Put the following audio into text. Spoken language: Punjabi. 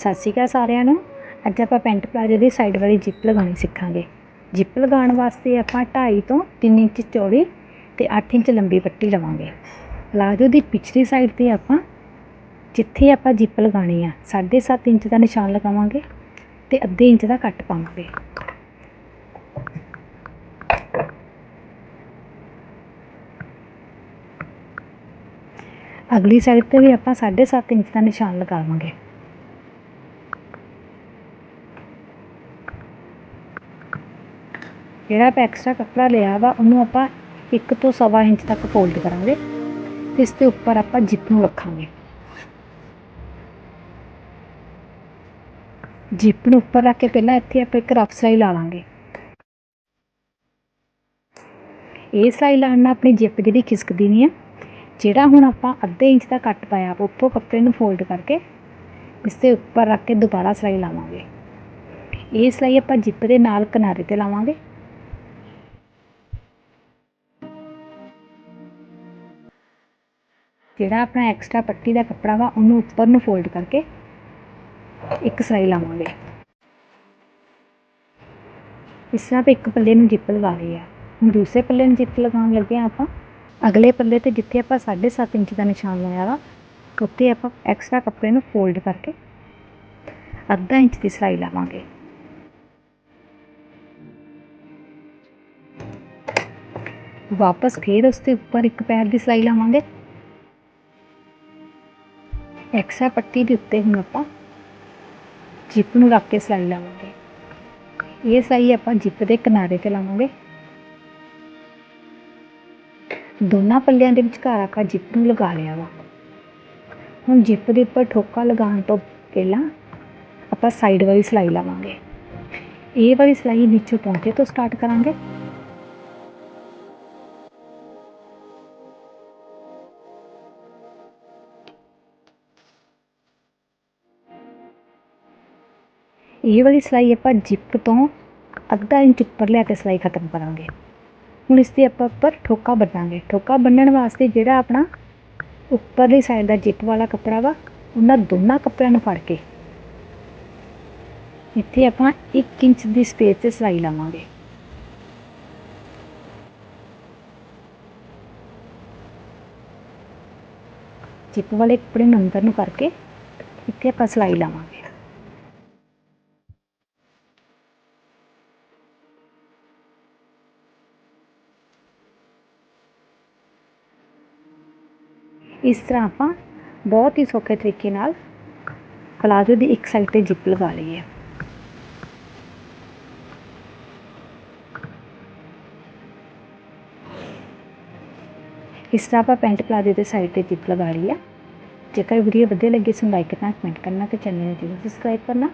ਸਤਿ ਸ਼੍ਰੀ ਅਕਾਲ ਸਾਰਿਆਂ ਨੂੰ। ਅੱਜ ਆਪਾਂ ਪੈਂਟ ਪਲਾਜੋ ਦੀ ਸਾਈਡ ਵਾਲੀ ਜਿੱਪ ਲਗਾਉਣੀ ਸਿੱਖਾਂਗੇ। ਜਿੱਪ ਲਗਾਉਣ ਵਾਸਤੇ ਆਪਾਂ 2.5 ਤੋਂ 3 ਇੰਚ ਚੌੜੀ ਤੇ 8 ਇੰਚ ਲੰਬੀ ਪੱਟੀ ਲਵਾਂਗੇ। ਪਲਾਜੋ ਦੀ ਪਿਛਲੀ ਸਾਈਡ ਤੇ ਆਪਾਂ ਜਿੱਥੇ ਆਪਾਂ ਜਿੱਪ ਲਗਾਉਣੀ ਆ 7.5 ਇੰਚ ਦਾ ਨਿਸ਼ਾਨ ਲਗਾਵਾਂਗੇ ਤੇ ਅੱਧੇ ਇੰਚ ਦਾ ਕੱਟ ਪਾਵਾਂਗੇ। ਅਗਲੀ ਸਾਈਡ ਤੇ ਵੀ ਆਪਾਂ 7.5 ਇੰਚ ਦਾ ਨਿਸ਼ਾਨ ਲਗਾਵਾਂਗੇ। ਜਿਹੜਾ ਆਪਾਂ ਐਕਸਟਰਾ ਕੱਪੜਾ ਲਿਆ ਵਾ, ਉਹਨੂੰ ਆਪਾਂ ਇੱਕ ਤੋਂ ਸਵਾ ਇੰਚ ਤੱਕ ਫੋਲਡ ਕਰਾਂਗੇ ਤੇ ਇਸ ਦੇ ਉੱਪਰ ਆਪਾਂ ਜਿੱਪ ਨੂੰ ਰੱਖਾਂਗੇ। ਜਿੱਪ ਨੂੰ ਉੱਪਰ ਰੱਖ ਕੇ ਪਹਿਲਾਂ ਇੱਥੇ ਆਪਾਂ ਇੱਕ ਰਫ ਸਲਾਈ ਲਾ ਲਾਂਗੇ। ਇਹ ਸਲਾਈ ਲਾਉਣ ਨਾਲ ਆਪਣੀ ਜਿੱਪ ਜਿਹੜੀ ਖਿਸਕਦੀ ਨਹੀਂ ਹੈ ਜਿਹੜਾ ਹੁਣ ਆਪਾਂ ਅੱਧੇ ਇੰਚ ਦਾ ਕੱਟ ਪਾਇਆ ਉੱਪਰੋਂ ਕੱਪੜੇ ਨੂੰ ਫੋਲਡ ਕਰਕੇ ਇਸ ਦੇ ਉੱਪਰ ਰੱਖ ਕੇ ਦੁਬਾਰਾ ਸਲਾਈ ਲਾਵਾਂਗੇ। ਇਹ ਸਲਾਈ ਆਪਾਂ ਜਿੱਪ ਦੇ ਨਾਲ ਕਿਨਾਰੇ ਤੇ ਲਾਵਾਂਗੇ। ਜਿਹੜਾ ਆਪਣਾ ਐਕਸਟਰਾ ਪੱਟੀ ਦਾ ਕੱਪੜਾ ਵਾ, ਉਹਨੂੰ ਉੱਪਰ ਨੂੰ ਫੋਲਡ ਕਰਕੇ ਇੱਕ ਸਿਲਾਈ ਲਾਵਾਂਗੇ। ਇਸ ਤਰ੍ਹਾਂ ਆਪਾਂ ਇੱਕ ਪੱਲੇ ਨੂੰ ਜਿੱਪ ਲਗਾ ਲਈ ਆ। ਹੁਣ ਦੂਸਰੇ ਪੱਲੇ ਨੂੰ ਜਿੱਪ ਲਗਾਉਣ ਲੱਗੇ ਆ ਆਪਾਂ। ਅਗਲੇ ਪੱਲੇ ਤੇ ਜਿੱਥੇ ਆਪਾਂ 7.5 ਇੰਚ ਦਾ ਨਿਸ਼ਾਨ ਲਾਇਆ ਵਾ, ਉੱਥੇ ਆਪਾਂ ਐਕਸਟਰਾ ਕੱਪੜੇ ਨੂੰ ਫੋਲਡ ਕਰਕੇ ਅੱਧਾ ਇੰਚ ਦੀ ਸਿਲਾਈ ਲਾਵਾਂਗੇ। ਵਾਪਸ ਫੇਰ ਉਸ ਦੇ ਉੱਪਰ ਇੱਕ ਪੈਰ ਦੀ ਸਿਲਾਈ ਲਾਵਾਂਗੇ। ਐਕਸਟਰਾ ਪੱਟੀ ਦੇ ਉੱਤੇ ਹੁਣ ਆਪਾਂ ਜਿੱਪ ਨੂੰ ਰੱਖ ਕੇ ਸਿਲਾਈ ਲਾਵਾਂਗੇ। ਇਹ ਸਿਲਾਈ ਆਪਾਂ ਜਿੱਪ ਦੇ ਕਿਨਾਰੇ ਤੇ ਲਾਵਾਂਗੇ। ਦੋਨਾਂ ਪੱਲਿਆਂ ਦੇ ਵਿਚਕਾਰ ਆਪਾਂ ਜਿੱਪ ਨੂੰ ਲਗਾ ਲਿਆ ਵਾ। ਹੁਣ ਜਿੱਪ ਦੇ ਉੱਪਰ ਠੋਕਾ ਲਗਾਉਣ ਤੋਂ ਪਹਿਲਾਂ ਆਪਾਂ ਸਾਈਡ ਵਾਲੀ ਸਿਲਾਈ ਲਾਵਾਂਗੇ। ਇਹ ਵਾਲੀ ਸਿਲਾਈ ਨੀਚੇ ਪਹੁੰਚੇ ਤੋਂ ਸਟਾਰਟ ਕਰਾਂਗੇ। ਇਹ ਵਾਲੀ ਸਿਲਾਈ ਆਪਾਂ ਜਿੱਪ ਤੋਂ ਅੱਧਾ ਇੰਚ ਉੱਪਰ ਲਿਆ ਕੇ ਸਿਲਾਈ ਖਤਮ ਕਰਾਂਗੇ। ਹੁਣ ਇਸ ਤੇ ਆਪਾਂ ਉੱਪਰ ਠੋਕਾ ਬੰਨਾਂਗੇ। ਠੋਕਾ ਬੰਨਣ ਵਾਸਤੇ ਜਿਹੜਾ ਆਪਣਾ ਉੱਪਰਲੀ ਸਾਈਡ ਦਾ ਜਿੱਪ ਵਾਲਾ ਕੱਪੜਾ ਵਾ, ਉਹਨਾਂ ਦੋਨਾਂ ਕੱਪੜਿਆਂ ਨੂੰ ਫੜ ਕੇ ਇੱਥੇ ਆਪਾਂ 1 ਇੰਚ ਦੀ ਸਪੇਸ ਤੇ ਸਿਲਾਈ ਲਾਵਾਂਗੇ। ਜਿੱਪ ਵਾਲੇ ਕੱਪੜੇ ਨੂੰ ਅੰਦਰ ਨੂੰ ਕਰਕੇ ਇੱਥੇ ਆਪਾਂ ਸਿਲਾਈ ਲਾਵਾਂਗੇ। ਇਸ ਤਰ੍ਹਾਂ ਆਪਾਂ ਬਹੁਤ ਹੀ ਸੌਖੇ ਤਰੀਕੇ ਨਾਲ ਪਲਾਜ਼ੋ ਦੀ ਇੱਕ ਸਾਈਡ ਤੇ ਜਿੱਪ ਲਗਾ ਲਈ ਹੈ ਇਸ ਤਰ੍ਹਾਂ ਆਪਾਂ ਪੈਂਟ ਪਲਾਜ਼ੋ ਦੇ ਸਾਈਡ ਤੇ ਜਿੱਪ ਲਗਾ ਲਈ ਹੈ ਜੇਕਰ ਵੀਡੀਓ ਵਧੀਆ ਲੱਗੀ ਤਾਂ ਲਾਈਕ ਕਰਨਾ ਕਮੈਂਟ ਕਰਨਾ ਤੇ ਚੈਨਲ ਨੂੰ ਜਰੂਰ ਸਬਸਕ੍ਰਾਈਬ ਕਰਨਾ।